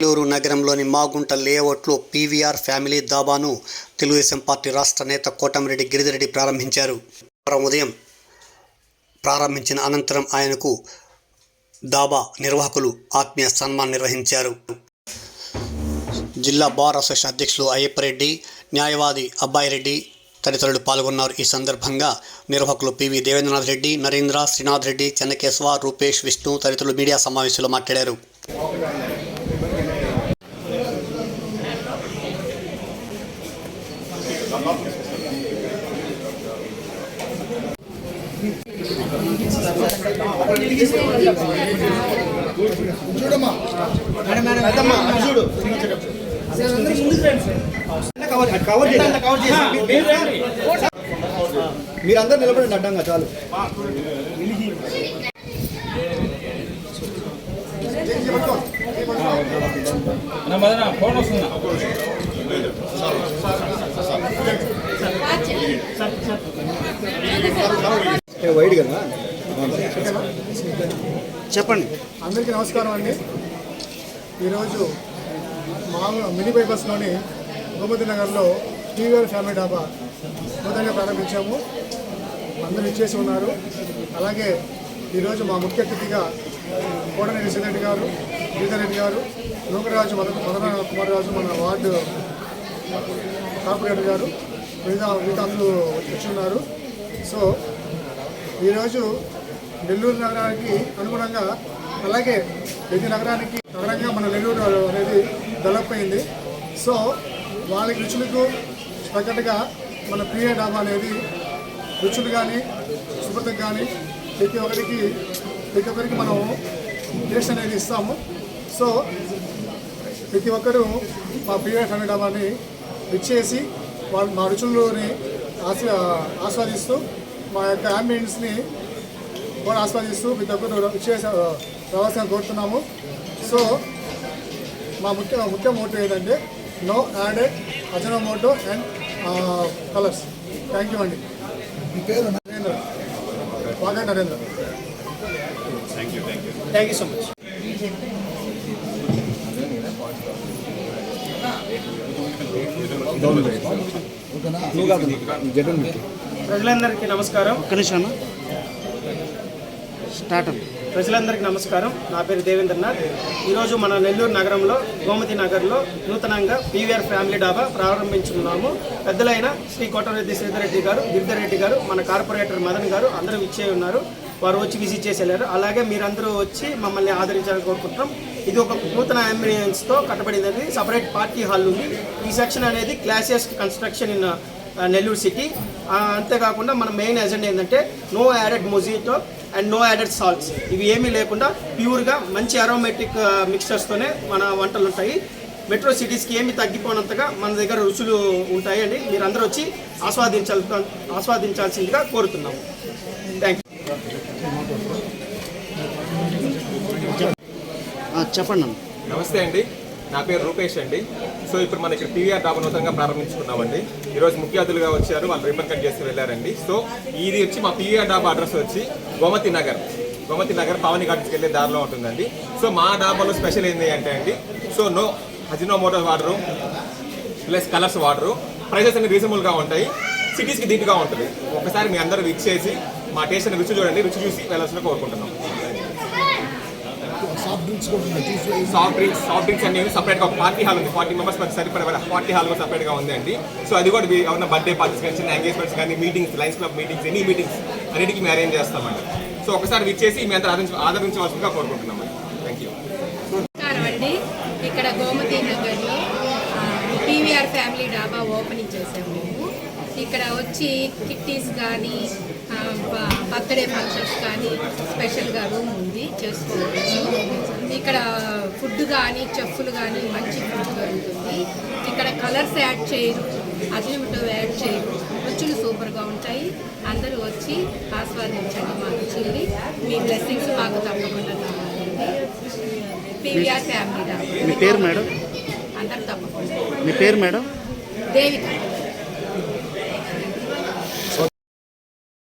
నెల్లూరు నగరంలోని మాగుంట లేఅవుట్లో PVR family దాబాను తెలుగుదేశం పార్టీ రాష్ట్ర నేత కోటమిరెడ్డి గిరిధిరెడ్డి ప్రారంభించారు. ఉదయం ప్రారంభించిన అనంతరం ఆయనకు దాబా నిర్వాహకులు ఆత్మీయ సన్మాన్ నిర్వహించారు. జిల్లా బార్ అసోసియేషన్ అధ్యక్షులు అయ్యప్పరెడ్డి న్యాయవాది అబ్బాయిరెడ్డి తదితరులు పాల్గొన్నారు. ఈ సందర్భంగా నిర్వాహకులు పివి దేవేంద్రనాథ్ రెడ్డి నరేంద్ర శ్రీనాథ్ రెడ్డి చెన్నకేశ్వ రూపేష్ విష్ణు తదితరులు మీడియా సమావేశంలో మాట్లాడారు. మీరందరూ నిలబడండి అడ్డంగా చాలు. ఫోన్ వస్తుందా? వైడ్ కదా? చెప్పండి. అందరికీ నమస్కారం అండి. ఈరోజు మామూలు మినీ బైపాస్లోని గోమతి నగర్లో టీవీఆర్ ఫ్యామిలీ డాబా నూతనంగా ప్రారంభించాము. అందరూ ఇచ్చేసి ఉన్నారు. అలాగే ఈరోజు మా ముఖ్య అతిథిగా కోటరెడ్డి సిద్ధరెడ్డి గారు గీతారెడ్డి గారు లోకరాజు మన మదన కుమార్ రాజు మన వార్డు కార్పొరేటర్ గారు మిగతా మిగతా అందరూ వచ్చి ఉన్నారు. సో ఈరోజు నెల్లూరు నగరానికి అనుగుణంగా అలాగే ప్రతి నగరానికి నగరంగా మన నెల్లూరు అనేది డెవలప్ అయింది. సో వాళ్ళకి రుచులకు తగ్గట్టుగా మన ప్రియ డాబా అనేది రుచులు కానీ శుభ్రతకు కానీ ప్రతి ఒక్కరికి ప్రతి ఒక్కరికి మనం టేస్ట్ అనేది ఇస్తాము. సో ప్రతి ఒక్కరూ మా ప్రియ ఫ్యామిలీ డాబాని ఇచ్చేసి వాళ్ళు మా రుచుల్లోని ఆస్వా ఆస్వాదిస్తూ మా యొక్క అంబియన్స్ని కూడా ఆస్వాదిస్తూ ఒక్కరు ఇచ్చేసి రావాల్సిన కోరుతున్నాము. సో మా ముఖ్య ముఖ్య మోటో ఏంటంటే no added Ajinomoto and colours. Thank you అండి. Narendra. Wagah Narendra. Thank you so much ప్రజలందరికీ నమస్కారం. నిమిషం స్టార్ట్ ప్రజలందరికీ నమస్కారం. నా పేరు దేవేంద్రనాథ్. ఈరోజు మన నెల్లూరు నగరంలో గోమతి నగర్లో నూతనంగా పీవీఆర్ ఫ్యామిలీ డాబా ప్రారంభించుకున్నాము పెద్దలైన శ్రీ కోటరెడ్డి శ్రీధరెడ్డి గారు గిరిధరెడ్డి గారు మన కార్పొరేటర్ మదన్ గారు అందరూ ఇచ్చే ఉన్నారు. వారు వచ్చి విజిట్ చేసి వెళ్ళారు. అలాగే మీరందరూ వచ్చి మమ్మల్ని ఆదరించాలని కోరుకుంటున్నాం. ఇది ఒక నూతన అంబులెన్స్తో కట్టబడింది సపరేట్ పార్టీ హాల్ ఉంది. ఈ సెక్షన్ అనేది క్లాసియస్ కన్స్ట్రక్షన్ ఇన్ నెల్లూరు సిటీ. అంతేకాకుండా మన మెయిన్ ఎజెండా ఏంటంటే no added mojito and no added salts ఇవి ఏమీ లేకుండా ప్యూర్గా మంచి అరోమేటిక్ మిక్చర్స్తోనే మన వంటలు ఉంటాయి. మెట్రో సిటీస్కి ఏమి తగ్గిపోనంతగా మన దగ్గర రుచులు ఉంటాయండి మీరందరూ వచ్చి ఆస్వాదించాల్ ఆస్వాదించాల్సిందిగా కోరుతున్నాము. థ్యాంక్ యూ చెప్పండి నమస్తే అండి. నా పేరు రూపేష్ అండి. సో ఇప్పుడు మన ఇక్కడ పీవీఆర్ డాబా నూతనంగా ప్రారంభించుకున్నామండి. ఈరోజు ముఖ్య అతిథులుగా వచ్చారు వాళ్ళు రిబ్బన్ కట్ చేసి వెళ్ళారండి. సో ఇది వచ్చి మా పీవీఆర్ డాబా అడ్రస్ వచ్చి గోమతి నగర్. గోమతి నగర్ పావని ఘాట్కి వెళ్ళే దారిలో ఉంటుందండి. సో మా డాబాలో స్పెషల్ ఏంటి అంటే అండి సో నో హజినో మోటార్ వాడరు ప్లస్ కలర్స్ వాడరు ప్రైసెస్ అన్ని రీజనబుల్గా ఉంటాయి సిటీస్కి దీటుగా ఉంటుంది. ఒకసారి మీ అందరూ విచ్ చేసి మా టేస్ట్ రుచి చూడండి రుచి చూసి వెళ్ళాల్సిన కోరుకుంటున్నాం. సాఫ్ట్ డ్రింక్స్ సాఫ్ట్ డ్రింక్స్ అన్ని సపరేట్గా ఒక పార్టీ హాల్ ఉంది. ఫార్టీ మెంబర్స్ మనకి సరిపడే పార్టీ హాల్ కూడా సపరేట్గా ఉంది అండి. సో అది కూడా ఏమన్నా బర్త్డే పార్టీస్ కానీ చిన్న ఎంగేజ్మెంట్స్ కానీ meetings lions club meetings any meetings అన్నిటికీ మేము అరేంజ్ చేస్తామండి. సో ఒకసారి విచ్చేసి మీ అందరూ ఆదరించ ఆదరించవలసిందిగా కోరుకుంటున్నామండి. థ్యాంక్ యూ అండి. ఇక్కడ గోమతి నగర్లో పీవీఆర్ ఫ్యామిలీ డాబా ఓపెనింగ్ చేసాము ఇక్కడ వచ్చి కిట్టీస్ కానీ బర్త్డే ఫంక్షన్స్ కానీ స్పెషల్గా రూమ్ ఉంది చేసుకోవచ్చు. ఇక్కడ ఫుడ్ కానీ చెఫ్లు కానీ మంచి ఫుడ్ దొరుకుతుంది. ఇక్కడ కలర్స్ యాడ్ చేయరు అజిమిటో యాడ్ చేయరు. రుచులు సూపర్గా ఉంటాయి. అందరూ వచ్చి ఆస్వాదించండి మా రుచుల్ని. మీ బ్లెస్సింగ్స్ మాకు తప్పకుండా కావాలండి పీవీఆర్ ఫ్యామిలీ మీ పేరు మేడం? అందరు తప్పకుండా. మీ పేరు మేడం? దేవిక